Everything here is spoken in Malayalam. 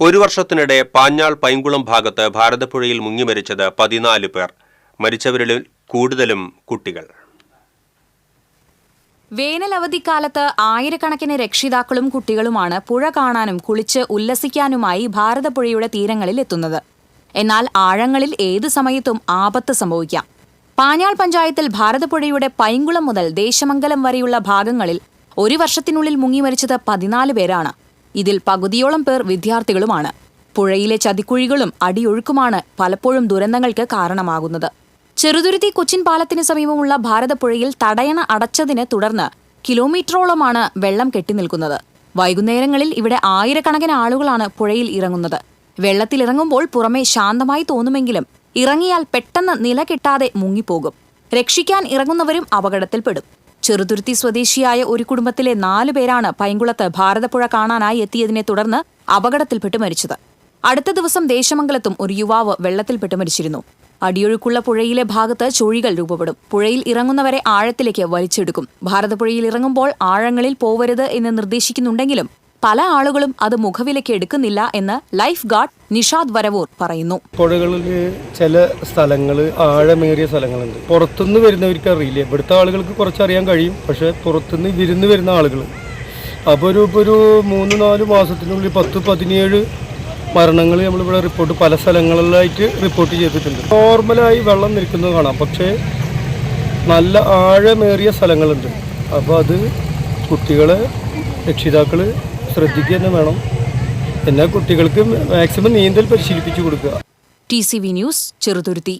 ഒരു വർഷത്തിനിടെ പാഞ്ഞാൾ പൈങ്കുളം ഭാഗത്ത് ഭാരതപ്പുഴയിൽ മുങ്ങി മരിച്ചത് പതിനാല് പേർ. മരിച്ചവരിൽ കൂടുതലും കുട്ടികൾ. വേനൽ അവധിക്കാലത്ത് ആയിരക്കണക്കിന് രക്ഷിതാക്കളും കുട്ടികളുമാണ് പുഴ കാണാനും കുളിച്ച് ഉല്ലസിക്കാനുമായി ഭാരതപ്പുഴയുടെ തീരങ്ങളിൽ എത്തുന്നത്. എന്നാൽ ആഴങ്ങളിൽ ഏതു സമയത്തും ആപത്ത് സംഭവിക്കാം. പാഞ്ഞാൾ പഞ്ചായത്തിൽ ഭാരതപ്പുഴയുടെ പൈങ്കുളം മുതൽ ദേശമംഗലം വരെയുള്ള ഭാഗങ്ങളിൽ ഒരു വർഷത്തിനുള്ളിൽ മുങ്ങി മരിച്ചത് പതിനാല് പേരാണ്. ഇതിൽ പകുതിയോളം പേർ വിദ്യാർത്ഥികളുമാണ്. പുഴയിലെ ചതിക്കുഴികളും അടിയൊഴുക്കുമാണ് പലപ്പോഴും ദുരന്തങ്ങൾക്ക് കാരണമാകുന്നത്. ചെറുതുരുത്തി കൊച്ചിൻ പാലത്തിന് സമീപമുള്ള ഭാരതപ്പുഴയിൽ തടയണ അടച്ചതിനെ തുടർന്ന് കിലോമീറ്ററോളമാണ് വെള്ളം കെട്ടിനിൽക്കുന്നത് വൈകുന്നേരങ്ങളിൽ ഇവിടെ ആയിരക്കണക്കിന് ആളുകളാണ് പുഴയിൽ ഇറങ്ങുന്നത്. വെള്ളത്തിലിറങ്ങുമ്പോൾ പുറമെ ശാന്തമായി തോന്നുമെങ്കിലും ഇറങ്ങിയാൽ പെട്ടെന്ന് നില കിട്ടാതെ മുങ്ങിപ്പോകും. രക്ഷിക്കാൻ ഇറങ്ങുന്നവരും അപകടത്തിൽപ്പെടും. ചെറുതുരുത്തി സ്വദേശിയായ ഒരു കുടുംബത്തിലെ നാലു പേരാണ് പൈങ്കുളത്ത് ഭാരതപ്പുഴ കാണാനായി എത്തിയതിനെ തുടർന്ന് അപകടത്തിൽപ്പെട്ട് മരിച്ചത്. അടുത്ത ദിവസം ദേശമംഗലത്തും ഒരു യുവാവ് വെള്ളത്തിൽപ്പെട്ട് മരിച്ചിരുന്നു. അടിയൊഴുക്കുള്ള പുഴയിലെ ഭാഗത്ത് ചുഴികൾ രൂപപ്പെടും. പുഴയിൽ ഇറങ്ങുന്നവരെ ആഴത്തിലേക്ക് വലിച്ചെടുക്കും. ഭാരതപ്പുഴയിൽ ഇറങ്ങുമ്പോൾ ആഴങ്ങളിൽ പോവരുത് എന്ന് നിർദ്ദേശിക്കുന്നുണ്ടെങ്കിലും പല ആളുകളും അത് മുഖവിലയ്ക്ക് എടുക്കുന്നില്ല എന്ന് ലൈഫ് ഗാർഡ് നിഷാദ് വരവൂർ പറയുന്നു. പുഴകളിൽ ചില സ്ഥലങ്ങൾ ആഴമേറിയ സ്ഥലങ്ങളുണ്ട്. പുറത്തുനിന്ന് വരുന്നവർക്ക് അറിയില്ല. ഇവിടുത്തെ ആളുകൾക്ക് കുറച്ചറിയാൻ കഴിയും. പക്ഷേ പുറത്തുനിന്ന് വിരുന്ന് വരുന്ന ആളുകൾ. അപ്പോൾ ഒരു ഇപ്പോൾ ഒരു മൂന്ന് നാല് മാസത്തിനുള്ളിൽ പത്ത് പതിനേഴ് മരണങ്ങൾ നമ്മളിവിടെ റിപ്പോർട്ട് പല സ്ഥലങ്ങളിലായിട്ട് റിപ്പോർട്ട് ചെയ്തിട്ടുണ്ട്. നോർമലായി വെള്ളം നിൽക്കുന്നത് കാണാം. പക്ഷേ നല്ല ആഴമേറിയ സ്ഥലങ്ങളുണ്ട്. അപ്പോൾ അത് കുട്ടികളെ രക്ഷിതാക്കൾ ശ്രദ്ധിക്കുക തന്നെ വേണം. എന്നാൽ കുട്ടികൾക്ക് മാക്സിമം നീന്തൽ പരിശീലിപ്പിച്ചു കൊടുക്കുക. T C V news Cheruthuruthy.